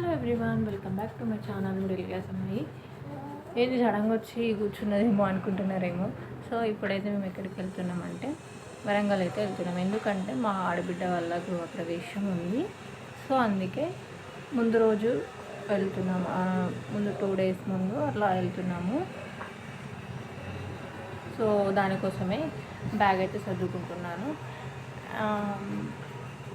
Hello everyone welcome back to my channel డెలిగాస్ అమ్మాయి ఏది సడన్గా వచ్చి కూర్చున్నదేమో అనుకుంటున్నారేమో. సో ఇప్పుడైతే మేము ఎక్కడికి వెళ్తున్నామంటే వరంగల్ అయితే వెళ్తున్నాం. ఎందుకంటే మా ఆడబిడ్డ వాళ్ళ గృహప్రవేశం ఉంది. సో అందుకే ముందు రోజు వెళ్తున్నాము ముందు టూ డేస్ ముందు అట్లా వెళ్తున్నాము. సో దానికోసమే బ్యాగ్ అయితే సర్దుకుంటున్నాను.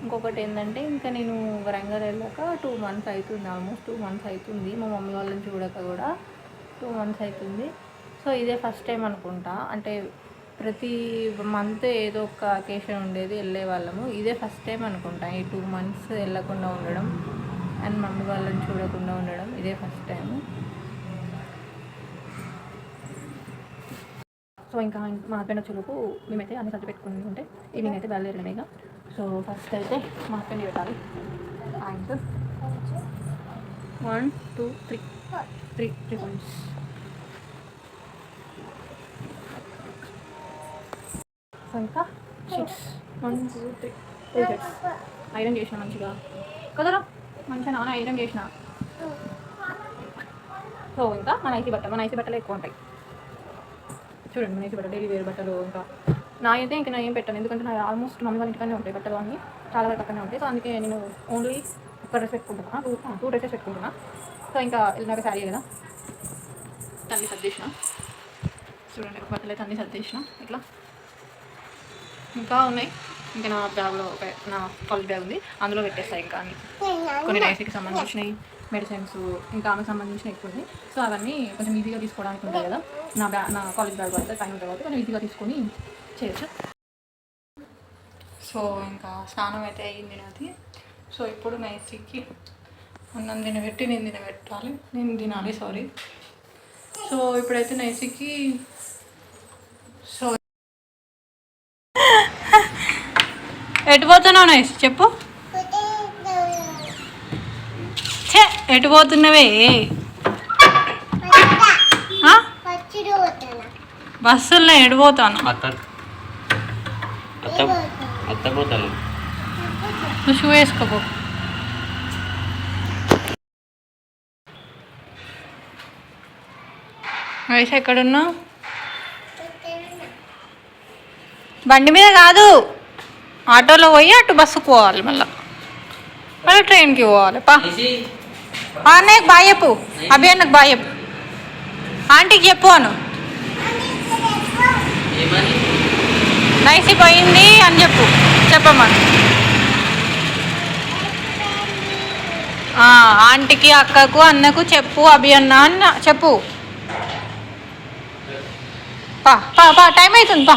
ఇంకొకటి ఏంటంటే ఇంకా నేను వరంగల్ వెళ్ళాక టూ మంత్స్ అవుతుంది ఆల్మోస్ట్ టూ మంత్స్ అవుతుంది. మా మమ్మీ వాళ్ళని చూడక కూడా టూ మంత్స్ అవుతుంది. సో ఇదే ఫస్ట్ టైం అనుకుంటా. అంటే ప్రతి మంత్ ఏదో ఒక అకేషన్ ఉండేది వెళ్ళే వాళ్ళము. ఇదే ఫస్ట్ టైం అనుకుంటా. ఈ టూ మంత్స్ వెళ్ళకుండా ఉండడం అండ్ మమ్మీ వాళ్ళని చూడకుండా ఉండడం ఇదే ఫస్ట్ టైం. సో ఇంకా మా హస్బెండ్ వచ్చేలోపు మేమైతే అన్ని సర్ది పెట్టుకుని ఉంటే ఈవినింగ్ అయితే బయలుదేరడమే ఇక. సో ఫస్ట్ అయితే మా హస్బెండ్ పెట్టాలి. Thanks one two three three three points so ఇంకా six one two three three six iron చేసిన మంచిగా. కదరా? మంచిగా నాన్న ఐరన్ చేసిన. సో ఇంకా మన ఐసీ బట్టలు మన ఐసీ బట్టలు ఎక్కువ ఉంటాయి. చూడండి మన ఐసీ బట్టలు డైలీ వేరే బట్టలు ఇంకా. నా అయితే ఇంకా నేను ఏం పెట్టాను. ఎందుకంటే నా ఆల్మోస్ట్ మమ్మీ వాళ్ళ ఇంటికనే ఉంటాయి బట్టలు అన్నీ. చాలా వరకు అక్కడనే ఉంటాయి. సో అందుకే నేను ఓన్లీ ఒక డ్రెస్ పెట్టుకుంటున్నా టూ టూ డ్రెస్సెస్ పెట్టుకుంటున్నా సో ఇంకా వెళ్ళినాక శారీ కదా. తల్లి సర్దేసిన చూడండి బట్టలు అయితే అన్నీ సర్దేసిన ఇట్లా. ఇంకా ఉన్నాయి. ఇంకా నా బ్యాగ్లో ఒక నా కాలేజ్ బ్యాగ్ ఉంది. అందులో పెట్టేస్తాయి ఇంకా అన్ని. కొన్ని నైస్కి సంబంధించినవి మెడిసిన్స్ ఇంకా ఆమెకు సంబంధించినవి ఎక్కువ ఉంది సో అవన్నీ కొంచెం ఈజీగా తీసుకోవడానికి ఉంటాయి కదా. నా బ్యా నా కాలేజ్ బ్యాగ్ వస్తే టైం ఉంటుంది కాబట్టి కొంచెం ఈజీగా తీసుకొని చేయొచ్చు? సో ఇంకా స్నానం అయితే అయ్యింది నాది. సో ఇప్పుడు నైస్కి అన్నం తినబెట్టి నేను తినబెట్టాలి. నేను తినాలి సారీ సో ఇప్పుడైతే నైస్కి సో ఎటు పోతున్నావు నైస్ చెప్పు. ఛే ఎటు పోతున్నవే? ఆ? బస్సుల్లో ఎటు పోతాను? అత్త అత్త నువ్వు షూ వేసుకోపో. వయసు ఎక్కడున్నావు? బండి మీద కాదు. ఆటోలో పోయి అటు బస్సుకు పోవాలి మళ్ళీ. మళ్ళీ ట్రైన్కి పోవాలి. పా. అన్నయ్యకు బాయ్ చెప్పు. అభి అన్నకు బాయ్ చెప్పు. ఆంటీకి చెప్పు అను. నైసి పోయింది అని చెప్పు. చెప్పమ్మను ఆ, ఆంటీకి అక్కకు అన్నకు చెప్పు అభి అన్న అన్న చెప్పు. పా పా పా టైం అవుతుంది పా.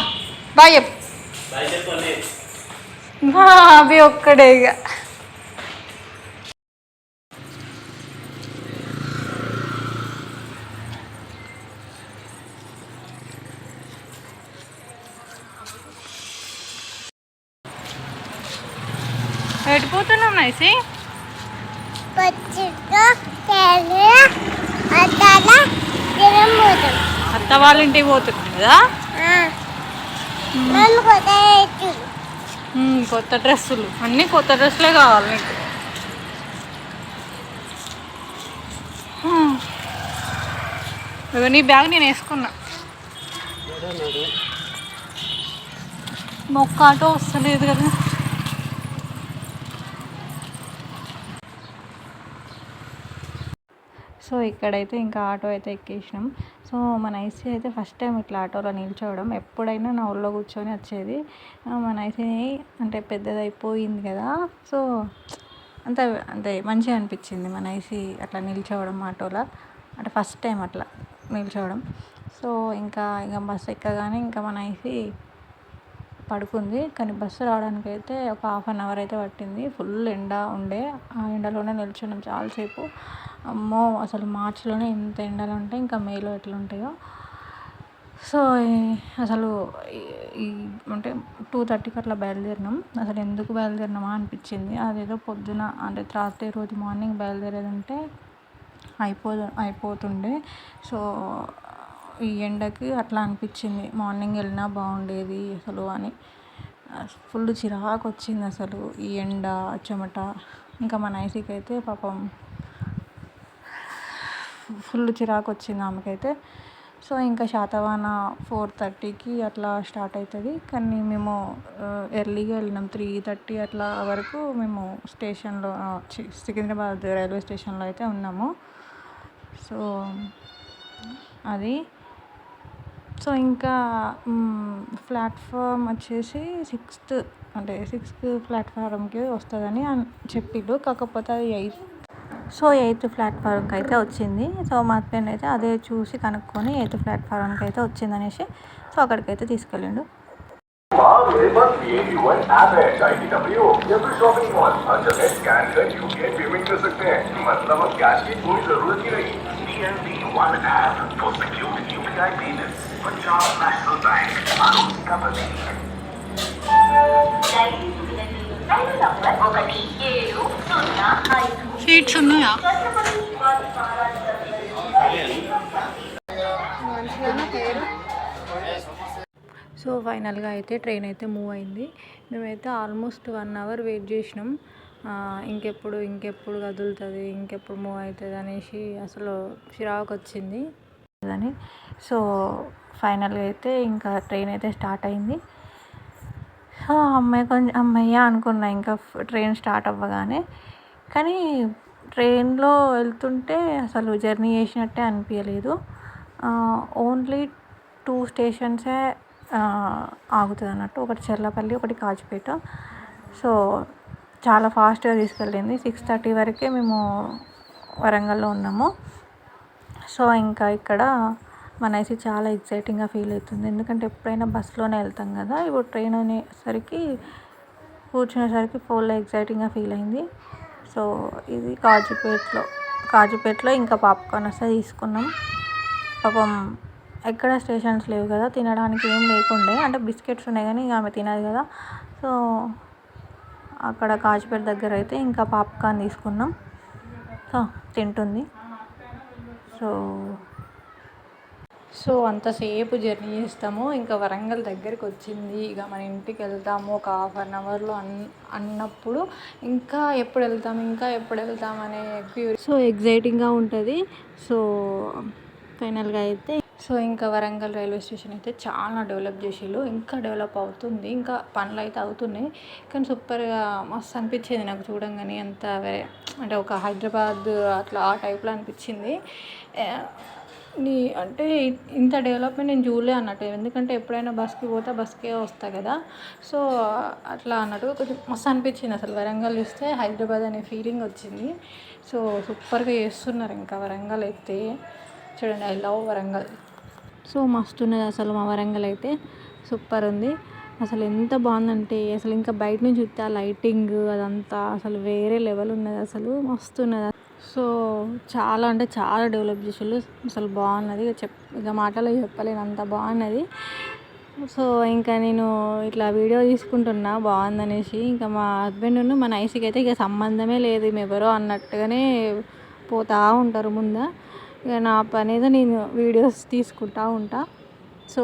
బాయ్ చెప్పు. అభి ఒక్కడే ఇక. నైసి? తెల్ల అద్దాల తినమూతం అత్త వాళ్ళ ఇంటికి పోతున్నాం కదా కొత్త డ్రెస్సులు. అన్నీ కొత్త డ్రెస్సులే కావాలి నీకు. నీ బ్యాగ్ నేను వేసుకున్నా. మొక్క ఆటో వస్తలేదు కదా. సో ఇక్కడైతే ఇంకా ఆటో అయితే ఎక్కేసినాం. సో మన ఐసీ అయితే ఫస్ట్ టైం ఇట్లా ఆటోలో నిల్చోవడం. ఎప్పుడైనా నా ఊళ్ళో కూర్చొని వచ్చేది. మన ఐసీ అంటే పెద్దదైపోయింది కదా. సో అంత అంటే మంచిగా అనిపించింది మన ఐసీ అట్లా నిల్చోవడం ఆటోలో. అంటే ఫస్ట్ టైం అట్లా నిల్చోవడం. సో ఇంకా ఇంకా బస్సు ఎక్కగానే ఇంకా మన ఐసీ పడుకుంది. కానీ బస్సు రావడానికి అయితే ఒక హాఫ్ అన్ అవర్ అయితే పట్టింది. ఫుల్ ఎండ ఉండే. ఆ ఎండలోనే నిల్చున్నాం చాలాసేపు. అమ్మో అసలు మార్చిలోనే ఇంత ఎండలు ఉంటే ఇంకా మేలో ఎట్లా ఉంటాయో సో అసలు ఈ- అంటే టూ థర్టీకి అట్లా బయలుదేరినాం. అసలు ఎందుకు బయలుదేరినామా అనిపించింది. అదేదో పొద్దున అంటే థర్స్డే రోజు మార్నింగ్ బయలుదేరేదంటే అయిపో అయిపోతుండే. సో ఈ ఎండకి అట్లా అనిపించింది. మార్నింగ్ వెళ్ళినా బాగుండేది అసలు అని. ఫుల్ చిరాకు వచ్చింది అసలు ఈ ఎండ చెమట. ఇంకా మన ఐసీకి అయితే పాపం ఫుల్ చిరాకు వచ్చింది ఆమెకైతే. సో ఇంకా శాతవాన ఫోర్ థర్టీకి అట్లా స్టార్ట్ అవుతుంది కానీ మేము ఎర్లీగా వెళ్ళినాం. త్రీ థర్టీ అట్లా వరకు మేము స్టేషన్లో సికింద్రాబాద్ రైల్వే స్టేషన్లో అయితే ఉన్నాము. సో అది. సో ఇంకా ప్లాట్ఫామ్ వచ్చేసి సిక్స్త్ అంటే సిక్స్త్ ప్లాట్ఫారంకి వస్తుందని అన్- చెప్పిండు కాకపోతే అది ఎయిత్ సో ఎయిత్ ప్లాట్ఫారంకి అయితే వచ్చింది. సో మా హస్బెండ్ అయితే అదే చూసి కనుక్కొని ఎయిత్ ప్లాట్ఫారంకి అయితే వచ్చింది అనేసి సో అక్కడికైతే తీసుకెళ్ళిండు. ఒకటి ఏడు సున్నా ఐదు స్వీట్స్ ఉన్నాయా? సో ఫైనల్గా అయితే ట్రైన్ అయితే మూవ్ అయింది. మేమైతే ఆల్మోస్ట్ వన్ అవర్ వెయిట్ చేసినాం. ఇంకెప్పుడు ఇంకెప్పుడు కదులుతుంది ఇంకెప్పుడు మూవ్ అవుతుంది అనేసి అసలు చిరాకు వచ్చింది. అని సో ఫైనల్గా అయితే ఇంకా ట్రైన్ అయితే స్టార్ట్ అయింది. సో అమ్మాయి కొంచెం అమ్మయ్య అనుకున్నా ఇంకా ట్రైన్ స్టార్ట్ అవ్వగానే కానీ ట్రైన్లో వెళ్తుంటే అసలు జర్నీ చేసినట్టే అనిపించలేదు ఓన్లీ టూ స్టేషన్సే ఆగుతుంది అన్నట్టు. ఒకటి చెర్లపల్లి ఒకటి కాచిపేట సో చాలా ఫాస్ట్గా తీసుకెళ్ళింది. సిక్స్ థర్టీ వరకే మేము వరంగల్లో ఉన్నాము. సో ఇంకా ఇక్కడ మనైతే చాలా ఎగ్జైటింగ్గా ఫీల్ అవుతుంది. ఎందుకంటే ఎప్పుడైనా బస్సులోనే వెళ్తాం కదా. ఇప్పుడు ట్రైన్ అనేసరికి కూర్చునేసరికి ఫుల్ ఎగ్జైటింగ్గా ఫీల్ అయింది. సో ఇది కాజుపేటలో. కాజుపేటలో ఇంకా పాప్కార్న్ వస్తే తీసుకున్నాం. పాపం ఎక్కడ స్టేషన్స్ లేవు కదా తినడానికి ఏం లేకుండే. అంటే బిస్కెట్స్ ఉన్నాయి కానీ ఇక ఆమె తినదు కదా. సో అక్కడ కాజుపేట దగ్గర అయితే ఇంకా పాప్కార్న్ తీసుకున్నాం. సో తింటుంది. సో సో అంతసేపు జర్నీ చేస్తాము. ఇంకా వరంగల్ దగ్గరికి వచ్చింది ఇక మన ఇంటికి వెళ్తాము. ఒక హాఫ్ అన్ అవర్లో అన్ అన్నప్పుడు ఇంకా ఎప్పుడు వెళ్తాం ఇంకా ఎప్పుడు వెళ్తాం అనే సో ఎగ్జైటింగ్గా ఉంటుంది. సో ఫైనల్గా అయితే సో ఇంకా వరంగల్ రైల్వే స్టేషన్ అయితే చాలా డెవలప్ చేసిళ్ళు. ఇంకా డెవలప్ అవుతుంది. ఇంకా పనులు అయితే అవుతున్నాయి. కానీ సూపర్గా మస్తు అనిపించింది నాకు చూడంగానే. అంత అంటే ఒక హైదరాబాద్ అట్లా ఆ టైప్లో అనిపించింది. నీ అంటే ఇంత డెవలప్మెంట్ నేను చూడలే అన్నట్టు. ఎందుకంటే ఎప్పుడైనా బస్కి పోతే బస్కే వస్తా కదా. సో అట్లా అన్నట్టు కొంచెం మస్తు అనిపించింది అసలు. వరంగల్ చూస్తే హైదరాబాద్ అనే ఫీలింగ్ వచ్చింది. సో సూపర్గా చేస్తున్నారు ఇంకా వరంగల్ అయితే. చూడండి ఐ లవ్ వరంగల్. సో మస్తు ఉన్నది అసలు మా వరంగల్ అయితే. సూపర్ ఉంది. అసలు ఎంత బాగుందంటే అసలు ఇంకా బయట నుంచి చూస్తే ఆ లైటింగ్ అదంతా అసలు వేరే లెవెల్ ఉన్నది అసలు. మస్తు ఉన్నది. సో చాలా అంటే చాలా డెవలప్ చేసారు అసలు బాగున్నది. ఇక చెప్ ఇక మాటలో చెప్పలేను. అంత బాగున్నది. సో ఇంకా నేను ఇట్లా వీడియో తీసుకుంటున్నా. బాగుందనేసి ఇంకా మా హస్బెండ్ మా నైస్కి అయితే ఇక సంబంధమే లేదు. ఎవరో అన్నట్టుగానే పోతా ఉంటారు ముందా. ఇక నా పని ఏదో నేను వీడియోస్ తీసుకుంటా ఉంటా. సో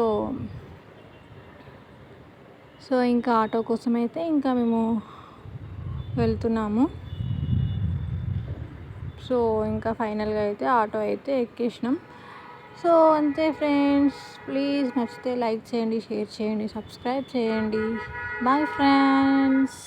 సో ఇంకా ఆటో కోసం అయితే ఇంకా మేము వెళ్తున్నాము. సో ఇంకా ఫైనల్గా అయితే ఆటో అయితే ఎక్కేసినాం. సో అంతే ఫ్రెండ్స్ ప్లీజ్ నచ్చితే లైక్ చేయండి షేర్ చేయండి సబ్స్క్రైబ్ చేయండి. Bye friends.